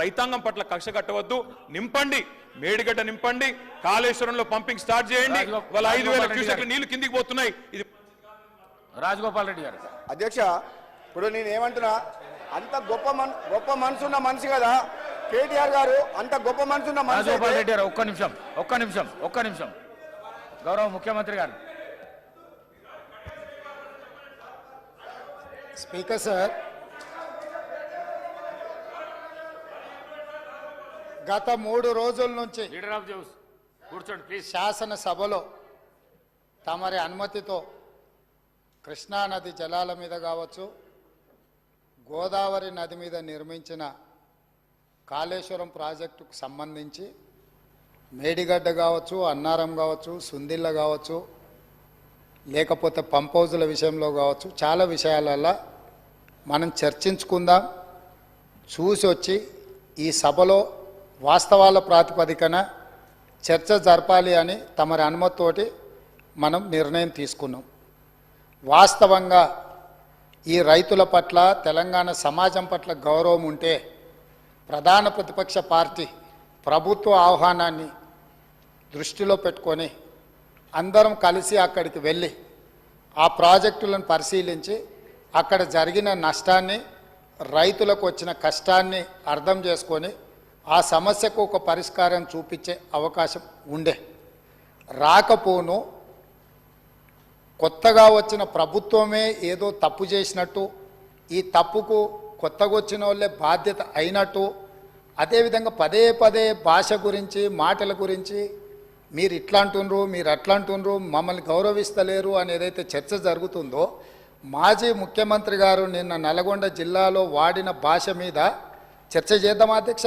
రైతాంగం పట్ల కక్ష కట్టవద్దు. నింపండి. మేడిగడ్డ నింపండి. కాళేశ్వరంలో పంపింగ్ స్టార్ట్ చేయండి. వాళ్ళ ఐదు వేల క్యూసెక్లు. నీళ్ళు కిందికి పోతున్నాయి. ఇది రాజగోపాల్ రెడ్డి గారు. అధ్యక్ష ఇప్పుడు నేను ఏమంటున్నా అంత గొప్ప మన్ గొప్ప మనసున్న మనిషి కదా. కేటీఆర్ గారు అంత గొప్ప మనసున్న మనిషి రాజగోపాల్ రెడ్డి గారు ఒక్క నిమిషం ఒక్క నిమిషం ఒక్క నిమిషం. గౌరవ ముఖ్యమంత్రి గారు. స్పీకర్ సార్ గత మూడు రోజుల నుంచి లీడర్ ఆఫ్ జౌస్ కూర్చోండి ప్లీజ్ శాసనసభలో తమరి అనుమతితో కృష్ణానది జలాల మీద కావచ్చు గోదావరి నది మీద నిర్మించిన కాళేశ్వరం ప్రాజెక్టుకు సంబంధించి మేడిగడ్డ కావచ్చు అన్నారం కావచ్చు సుందిల్ల కావచ్చు లేకపోతే పంప్ హౌజుల విషయంలో కావచ్చు చాలా విషయాలలో మనం చర్చించుకుందాం. చూసి వచ్చి ఈ సభలో వాస్తవాల ప్రాతిపదికన చర్చ జరపాలి అని తమరి అనుమతితోటి మనం నిర్ణయం తీసుకున్నాం. వాస్తవంగా ఈ రైతుల పట్ల తెలంగాణ సమాజం పట్ల గౌరవం ఉంటే ప్రధాన ప్రతిపక్ష పార్టీ ప్రభుత్వ ఆహ్వానాన్ని దృష్టిలో పెట్టుకొని అందరం కలిసి అక్కడికి వెళ్ళి ఆ ప్రాజెక్టులను పరిశీలించి అక్కడ జరిగిన నష్టాన్ని రైతులకు వచ్చిన కష్టాన్ని అర్థం చేసుకొని ఆ సమస్యకు ఒక పరిష్కారం చూపించే అవకాశం ఉండే. రాకపోను కొత్తగా వచ్చిన ప్రభుత్వమే ఏదో తప్పు చేసినట్టు ఈ తప్పుకు కొత్తగా వచ్చిన వాళ్ళే బాధ్యత అయినట్టు అదేవిధంగా పదే పదే భాష గురించి మాటల గురించి మీరు ఇట్లా అంటుండ్రు మీరు అట్లా అంటుండ్రు మమ్మల్ని గౌరవిస్తలేరు అని ఏదైతే చర్చ జరుగుతుందో మాజీ ముఖ్యమంత్రి గారు నిన్న నల్గొండ జిల్లాలో వాడిన భాష మీద చర్చ చేద్దాం అధ్యక్ష?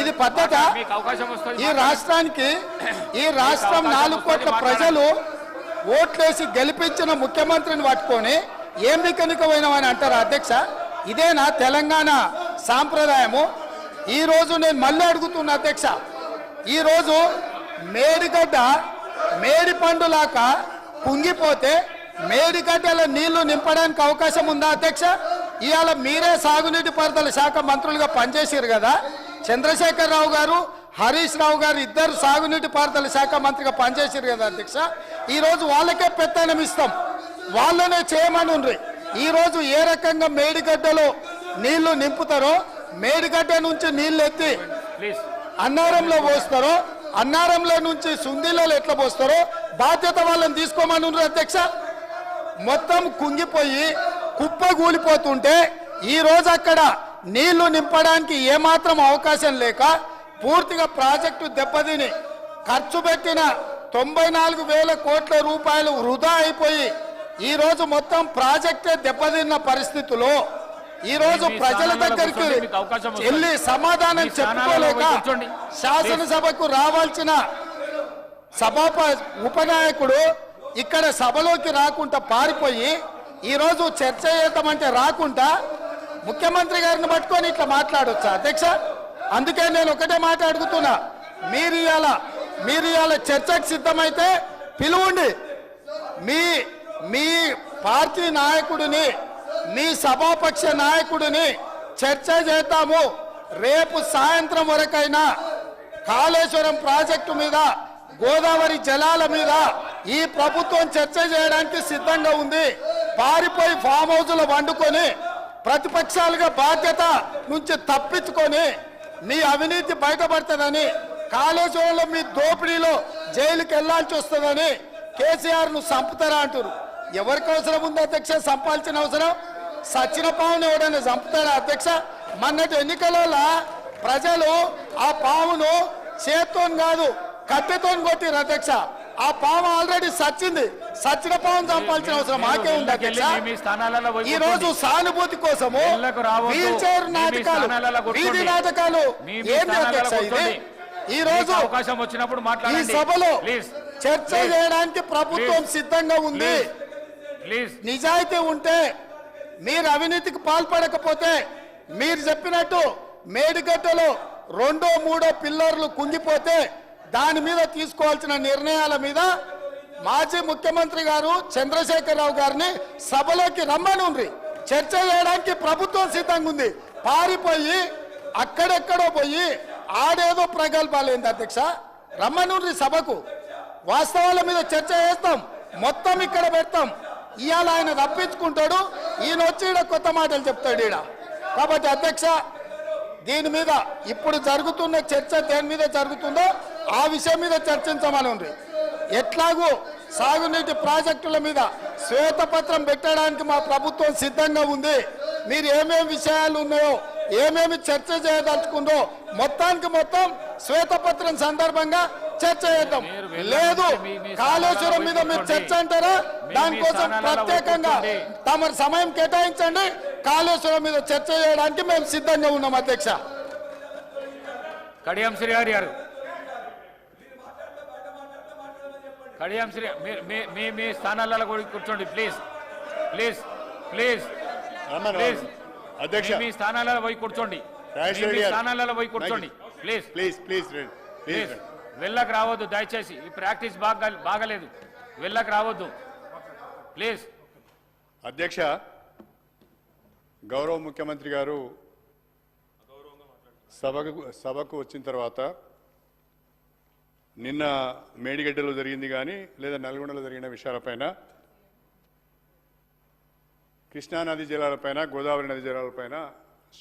ఇది పద్ధత. ఈ రాష్ట్రానికి ఈ రాష్ట్రం నాలుగు కోట్ల ప్రజలు ఓట్లేసి గెలిపించిన ముఖ్యమంత్రిని పట్టుకొని ఏం పోయినామని అంటారా అధ్యక్ష? ఇదేనా తెలంగాణ సాంప్రదాయము? ఈ రోజు నేను మళ్ళీ అడుగుతున్నా అధ్యక్ష. ఈరోజు మేడిగడ్డ మేడి పండులాక కుంగిపోతే మేడిగడ్డల నీళ్ళు నింపడానికి అవకాశం ఉందా అధ్యక్ష? ఇవాళ మీరే సాగునీటి పారుదల శాఖ మంత్రులుగా పనిచేసారు కదా. చంద్రశేఖర్ రావు గారు హరీష్ రావు గారు ఇద్దరు సాగునీటి పారుదల శాఖ మంత్రిగా పనిచేసారు కదా అధ్యక్ష. ఈరోజు వాళ్ళకే పెత్తనం ఇస్తాం. వాళ్ళనే చేయమని ఉండ్రి ఈరోజు ఏ రకంగా మేడిగడ్డలో నీళ్ళు నింపుతారో మేడిగడ్డ నుంచి నీళ్ళు ఎత్తి అన్నారంలో పోస్తారో అన్నారంలో నుంచి సుందీలలో ఎట్లా పోస్తారో బాధ్యత వాళ్ళని తీసుకోమని ఉండ్రి అధ్యక్ష. మొత్తం కుంగిపోయి కుప్ప కూలిపోతుంటే ఈ రోజు అక్కడ నీళ్ళు నింపడానికి ఏమాత్రం అవకాశం లేక పూర్తిగా ప్రాజెక్టు దెబ్బతిని ఖర్చు పెట్టిన తొంభై నాలుగు వేల కోట్ల రూపాయలు వృధా అయిపోయి ఈ రోజు మొత్తం ప్రాజెక్టే దెబ్బతిన్న పరిస్థితిలో ఈ రోజు మీ ప్రజల దగ్గరికి. వెళ్ళి సమాధానం చెప్పుకోలేక. శాసనసభకు రావాల్సిన సభాప ఉపనాయకుడు ఇక్కడ సభలోకి రాకుండా పారిపోయి ఈరోజు చర్చ చేద్దామంటే రాకుండా ముఖ్యమంత్రి గారిని పట్టుకొని ఇట్లా మాట్లాడొచ్చా అధ్యక్ష? అందుకే నేను ఒకటే మాట అడుగుతున్నా. మీరు ఇవాళ మీరు ఇవాళ చర్చకు సిద్ధమైతే పిలువండి. మీ మీ పార్టీ నాయకుడిని మీ సభాపక్ష నాయకుడిని చర్చ చేద్దాము. రేపు సాయంత్రం వరకైనా కాళేశ్వరం ప్రాజెక్టు మీద గోదావరి జలాల మీద ఈ ప్రభుత్వం చర్చ చేయడానికి సిద్ధంగా ఉంది. పారిపోయి ఫామ్ హౌస్లో వండుకొని ప్రతిపక్షాలుగా బాధ్యత నుంచి తప్పించుకొని మీ అవినీతి బయటపడుతుందని కాళేశ్వరంలో మీ దోపిడీలో జైలుకి వెళ్ళాల్సి వస్తుందని కేసీఆర్ను చంపుతారా అంటారు ఎవరికి అవసరం ఉంది అధ్యక్ష? చంపాల్సిన అవసరం? సచిన పావును ఎవడైనా చంపుతారా అధ్యక్ష? మొన్నటి ఎన్నికలలో ప్రజలు ఆ పావును చేత్తో కాదు కట్టెతో కొట్టిరు అధ్యక్ష. ఆ పాము ఆల్రెడీ సచ్చింది సచ్చిన పావును చంపాల్సిన అవసరం మాకే ఉంది అధ్యక్ష పోయి ఈ రోజు. సానుభూతి కోసము. వీల్ చైర్ నాటకాలు. వీధి నాటకాలు ఏంది అధ్యక్ష ఇది. ఈ రోజు అవకాశం వచ్చినప్పుడు ఈ సభలో చర్చ. చేయడానికి ప్రభుత్వం. సిద్ధంగా ఉంది నిజాయితీ ఉంటే మీరు అవినీతికి పాల్పడకపోతే మీరు చెప్పినట్టు మేడిగడ్డలో రెండో మూడో పిల్లర్లు కుంగిపోతే దాని మీద తీసుకోవాల్సిన నిర్ణయాల మీద మాజీ ముఖ్యమంత్రి గారు చంద్రశేఖరరావు గారిని సభలోకి రమ్మనుండ్రి. చర్చ చేయడానికి ప్రభుత్వం సిద్ధంగా ఉంది పారిపోయి అక్కడెక్కడో పోయి ఆడేదో ప్రగల్భాలేంది అధ్యక్ష. రమ్మనుండ్రి సభకు. వాస్తవాల మీద చర్చ చేస్తాం. మొత్తం ఇక్కడ పెడతాం. ఇవాళ ఆయన తప్పించుకుంటాడు ఈయన వచ్చి ఈడ కొత్త మాటలు చెప్తాడు ఈడ. కాబట్టి అధ్యక్ష దీని మీద ఇప్పుడు జరుగుతున్న చర్చ దేని మీద జరుగుతుందో ఆ విషయం మీద చర్చించమని ఉంది. ఎట్లాగూ సాగునీటి ప్రాజెక్టుల మీద శ్వేతపత్రం పెట్టడానికి మా ప్రభుత్వం సిద్ధంగా ఉంది. మీరు ఏమేమి విషయాలు ఉన్నాయో ఏమేమి చర్చ చేయదలుచుకుందో మొత్తానికి మొత్తం శ్వేతపత్రం సందర్భంగా చర్చ చేద్దాం. లేదు కాళేశ్వరం మీద మీరు చర్చ అంటారా? దానికోసం ప్రత్యేకంగా. తమ సమయం కేటాయించండి. కాళేశ్వరం మీద చర్చ చేయడానికి మేము సిద్ధంగా ఉన్నాం అధ్యక్ష. కడియం శ్రీహరి గారు. కడియం శ్రీ మీ- మీ స్థానాలలో కూడా కూర్చోండి ప్లీజ్ ప్లీజ్ ప్లీజ్ ప్లీజ్. అధ్యక్ష. మీ- స్థానాలలో పోయి కూర్చోండి. మీ-. స్థానాలలో పోయి కూర్చోండి. Please please. ప్లీజ్ ప్లీజ్ వెళ్ళకు రావద్దు దయచేసి. ఈ ప్రాక్టీస్ బాగా బాగలేదు. వెళ్ళకు రావద్దు. ప్లీజ్ అధ్యక్ష గౌరవ ముఖ్యమంత్రి గారు సభకు సభకు వచ్చిన తర్వాత నిన్న మేడిగడ్డలో జరిగింది కానీ లేదా నల్గొండలో జరిగిన విషయాలపైన కృష్ణానది జలాలపైన గోదావరి నది జలాలపైన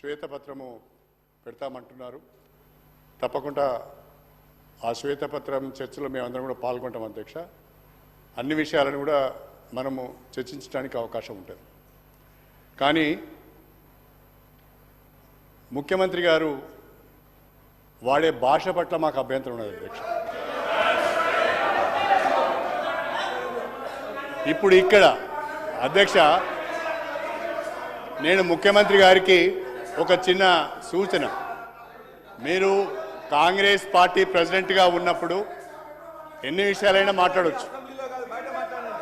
శ్వేతపత్రము పెడతామంటున్నారు. తప్పకుండా ఆ శ్వేతపత్రం చర్చలో మేమందరం కూడా పాల్గొంటాం అధ్యక్ష. అన్ని విషయాలను కూడా మనము చర్చించడానికి అవకాశం ఉంటుంది. కానీ ముఖ్యమంత్రి గారు వాడే భాష పట్ల మాకు అభ్యంతరం ఉన్నది అధ్యక్ష. ఇప్పుడు ఇక్కడ అధ్యక్ష నేను ముఖ్యమంత్రి గారికి ఒక చిన్న సూచన. మీరు కాంగ్రెస్ పార్టీ ప్రెసిడెంట్గా ఉన్నప్పుడు ఎన్ని విషయాలైనా మాట్లాడవచ్చు